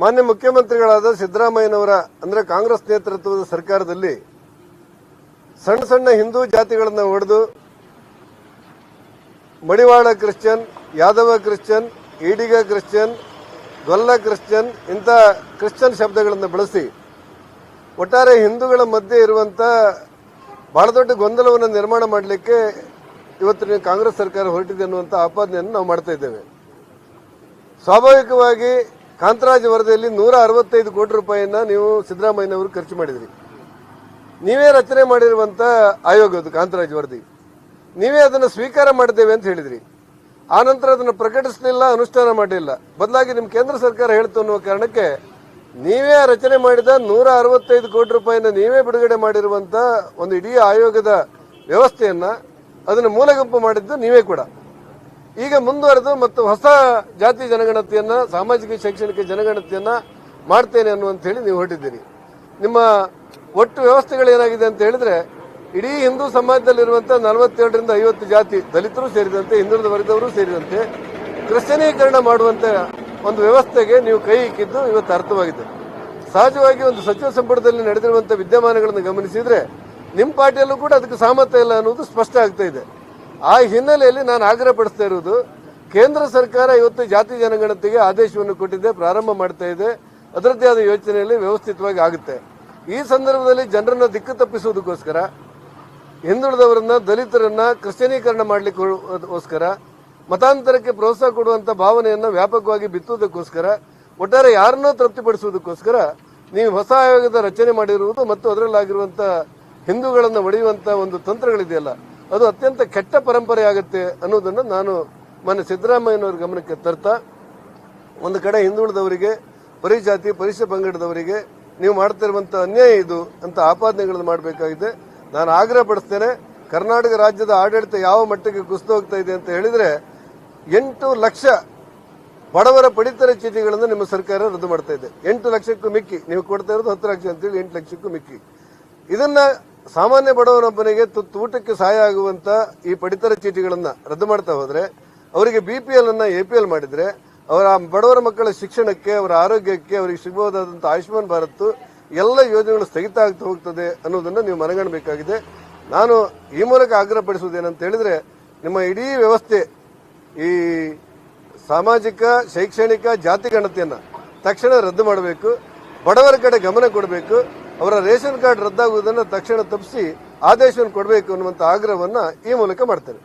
ಮಾನ್ಯ ಮುಖ್ಯಮಂತ್ರಿಗಳಾದ ಸಿದ್ದರಾಮಯ್ಯನವರ, ಅಂದರೆ ಕಾಂಗ್ರೆಸ್ ನೇತೃತ್ವದ ಸರ್ಕಾರದಲ್ಲಿ ಸಣ್ಣ ಸಣ್ಣ ಹಿಂದೂ ಜಾತಿಗಳನ್ನು ಒಡೆದು Madivala Christian, Yadava Christian, Idiga Christian Golla Christian ಇಂಥ ಕ್ರಿಶ್ಚಿಯನ್ ಶಬ್ದಗಳನ್ನು ಬಳಸಿ ಒಟ್ಟಾರೆ ಹಿಂದೂಗಳ ಮಧ್ಯೆ ಇರುವಂಥ ಬಹಳ ದೊಡ್ಡ ಗೊಂದಲವನ್ನು ನಿರ್ಮಾಣ ಮಾಡಲಿಕ್ಕೆ ಇವತ್ತಿನ ಕಾಂಗ್ರೆಸ್ ಸರ್ಕಾರ ಹೊರಟಿದೆ ಅನ್ನುವಂಥ ಆಪಾದನೆಯನ್ನು ನಾವು ಮಾಡ್ತಾ ಇದ್ದೇವೆ. ಸ್ವಾಭಾವಿಕವಾಗಿ ಕಾಂತರಾಜ್ ವರದಿಯಲ್ಲಿ ನೂರ ಅರವತ್ತೈದು ಕೋಟಿ ರೂಪಾಯಿಯನ್ನ ನೀವು ಸಿದ್ದರಾಮಯ್ಯನವರು ಖರ್ಚು ಮಾಡಿದ್ರಿ. ನೀವೇ ರಚನೆ ಮಾಡಿರುವಂಥ ಆಯೋಗ ಅದು ಕಾಂತರಾಜ್ ವರದಿ. ನೀವೇ ಅದನ್ನು ಸ್ವೀಕಾರ ಮಾಡಿದ್ದೇವೆ ಅಂತ ಹೇಳಿದ್ರಿ. ಆ ನಂತರ ಅದನ್ನು ಪ್ರಕಟಿಸಲಿಲ್ಲ, ಅನುಷ್ಠಾನ ಮಾಡಲಿಲ್ಲ. ಬದಲಾಗಿ ನಿಮ್ಮ ಕೇಂದ್ರ ಸರ್ಕಾರ ಹೇಳ್ತು ಅನ್ನುವ ಕಾರಣಕ್ಕೆ ನೀವೇ ರಚನೆ ಮಾಡಿದ ನೂರ ಅರವತ್ತೈದು ಕೋಟಿ ರೂಪಾಯಿನ ನೀವೇ ಬಿಡುಗಡೆ ಮಾಡಿರುವಂಥ ಒಂದು ಇಡೀ ಆಯೋಗದ ವ್ಯವಸ್ಥೆಯನ್ನ ಅದನ್ನು ಮೂಲಗಂಪು ಮಾಡಿದ್ದು ನೀವೇ ಕೂಡ. ಈಗ ಮುಂದುವರೆದು ಮತ್ತು ಹೊಸ ಜಾತಿ ಜನಗಣತಿಯನ್ನ, ಸಾಮಾಜಿಕ ಶೈಕ್ಷಣಿಕ ಜನಗಣತಿಯನ್ನ ಮಾಡ್ತೇನೆ ಅನ್ನುವಂತ ಹೇಳಿ ನೀವು ಹೊರಟಿದ್ದೀರಿ. ನಿಮ್ಮ ಒಟ್ಟು ವ್ಯವಸ್ಥೆಗಳೇನಾಗಿದೆ ಅಂತ ಹೇಳಿದ್ರೆ, ಇಡೀ ಹಿಂದೂ ಸಮಾಜದಲ್ಲಿರುವಂತಹ ನಲವತ್ತೇಳರಿಂದ ಐವತ್ತು ಜಾತಿ ದಲಿತರು ಸೇರಿದಂತೆ, ಹಿಂದುಳಿದ ವರ್ಗದವರು ಸೇರಿದಂತೆ ಕ್ರಿಶ್ಚನೀಕರಣ ಮಾಡುವಂತ ಒಂದು ವ್ಯವಸ್ಥೆಗೆ ನೀವು ಕೈ ಇಕ್ಕಿದ್ದು ಇವತ್ತು ಅರ್ಥವಾಗಿದೆ. ಸಹಜವಾಗಿ ಒಂದು ಸಚಿವ ಸಂಪುಟದಲ್ಲಿ ನಡೆದಿರುವಂತಹ ವಿದ್ಯಮಾನಗಳನ್ನು ಗಮನಿಸಿದ್ರೆ, ನಿಮ್ಮ ಪಾರ್ಟಿಯಲ್ಲೂ ಕೂಡ ಅದಕ್ಕೆ ಸಾಮರ್ಥ್ಯ ಇಲ್ಲ ಅನ್ನೋದು ಸ್ಪಷ್ಟ ಆಗ್ತಾ ಇದೆ. ಆ ಹಿನ್ನೆಲೆಯಲ್ಲಿ ನಾನು ಆಗ್ರಹ ಪಡಿಸ್ತಾ ಇರುವುದು, ಕೇಂದ್ರ ಸರ್ಕಾರ ಇವತ್ತು ಜಾತಿ ಜನಗಣತಿಗೆ ಆದೇಶವನ್ನು ಕೊಟ್ಟಿದೆ, ಪ್ರಾರಂಭ ಮಾಡ್ತಾ ಇದೆ. ಅದರದ್ದೇ ಆದ ಯೋಚನೆಯಲ್ಲಿ ವ್ಯವಸ್ಥಿತವಾಗಿ ಆಗುತ್ತೆ. ಈ ಸಂದರ್ಭದಲ್ಲಿ ಜನರನ್ನ ದಿಕ್ಕು ತಪ್ಪಿಸುವುದಕ್ಕೋಸ್ಕರ, ಹಿಂದುಳಿದವರನ್ನ, ದಲಿತರನ್ನ ಕ್ರಿಶ್ಚನೀಕರಣ ಮಾಡಲಿಕ್ಕೋಸ್ಕರ, ಮತಾಂತರಕ್ಕೆ ಪ್ರೋತ್ಸಾಹ ಕೊಡುವಂತ ಭಾವನೆಯನ್ನು ವ್ಯಾಪಕವಾಗಿ ಬಿತ್ತುವುದಕ್ಕೋಸ್ಕರ, ಒಟ್ಟಾರೆ ಯಾರನ್ನೂ ತೃಪ್ತಿಪಡಿಸುವುದಕ್ಕೋಸ್ಕರ ನೀವು ಹೊಸ ಆಯೋಗದ ರಚನೆ ಮಾಡಿರುವುದು ಮತ್ತು ಅದರಲ್ಲಾಗಿರುವಂಥ ಹಿಂದೂಗಳನ್ನು ಒಡೆಯುವಂತ ಒಂದು ತಂತ್ರಗಳಿದೆಯಲ್ಲ ಅದು ಅತ್ಯಂತ ಕೆಟ್ಟ ಪರಂಪರೆ ಆಗುತ್ತೆ ಅನ್ನೋದನ್ನು ನಾನು ಮೊನ್ನೆ ಸಿದ್ದರಾಮಯ್ಯನವರ ಗಮನಕ್ಕೆ ತರ್ತಾ, ಒಂದು ಕಡೆ ಹಿಂದುಳಿದವರಿಗೆ, ಪರಿಜಾತಿ ಪರಿಶಿಷ್ಟ ಪಂಗಡದವರಿಗೆ ನೀವು ಮಾಡ್ತಿರುವಂತ ಅನ್ಯಾಯ ಇದು ಅಂತ ಆಪಾದನೆಗಳನ್ನು ಮಾಡಬೇಕಾಗಿದೆ. ನಾನು ಆಗ್ರಹ ಪಡಿಸ್ತೇನೆ, ಕರ್ನಾಟಕ ರಾಜ್ಯದ ಆಡಳಿತ ಯಾವ ಮಟ್ಟಕ್ಕೆ ಕುಸಿದು ಹೋಗ್ತಾ ಇದೆ ಅಂತ ಹೇಳಿದ್ರೆ, ಎಂಟು ಲಕ್ಷ ಬಡವರ ಪಡಿತರ ಚೀಟಿಗಳನ್ನು ನಿಮ್ಮ ಸರ್ಕಾರ ರದ್ದು ಮಾಡ್ತಾ ಇದೆ. ಎಂಟು ಲಕ್ಷಕ್ಕೂ ಮಿಕ್ಕಿ. ನೀವು ಕೊಡ್ತಾ ಇರೋದು ಹತ್ತು ಲಕ್ಷ ಅಂತೇಳಿ ಎಂಟು ಲಕ್ಷಕ್ಕೂ ಮಿಕ್ಕಿ. ಇದನ್ನ ಸಾಮಾನ್ಯ ಬಡವನೊಬ್ಬನಿಗೆ ತುತ್ತು ಊಟಕ್ಕೆ ಸಹಾಯ ಆಗುವಂತ ಈ ಪಡಿತರ ಚೀಟಿಗಳನ್ನ ರದ್ದು ಮಾಡ್ತಾ ಹೋದ್ರೆ, ಅವರಿಗೆ ಬಿಪಿಎಲ್ ಅನ್ನ ಎಪಿಎಲ್ ಮಾಡಿದ್ರೆ, ಅವರ ಬಡವರ ಮಕ್ಕಳ ಶಿಕ್ಷಣಕ್ಕೆ, ಅವರ ಆರೋಗ್ಯಕ್ಕೆ, ಅವರಿಗೆ ಸಿಗಬಹುದಾದಂತಹ ಆಯುಷ್ಮಾನ್ ಭಾರತ್ ಎಲ್ಲ ಯೋಜನೆಗಳು ಸ್ಥಗಿತ ಆಗ್ತಾ ಹೋಗ್ತದೆ ಅನ್ನೋದನ್ನ ನೀವು ಮನಗಣಬೇಕಾಗಿದೆ. ನಾನು ಈ ಮೂಲಕ ಆಗ್ರಹ ಪಡಿಸುವುದೇನಂತ ಹೇಳಿದ್ರೆ, ನಿಮ್ಮ ಇಡೀ ವ್ಯವಸ್ಥೆ, ಈ ಸಾಮಾಜಿಕ, ಶೈಕ್ಷಣಿಕ ಜಾತಿ ಗಣತಿಯನ್ನ ತಕ್ಷಣ ರದ್ದು ಮಾಡಬೇಕು. ಬಡವರ ಕಡೆ ಗಮನ ಕೊಡಬೇಕು. ಅವರ ರೇಷನ್ ಕಾರ್ಡ್ ರದ್ದಾಗುವುದನ್ನು ತಕ್ಷಣ ತಪ್ಪಿಸಿ ಆದೇಶವನ್ನು ಕೊಡಬೇಕು ಅನ್ನುವಂಥ ಆಗ್ರಹವನ್ನು ಈ ಮೂಲಕ ಮಾಡ್ತೇನೆ.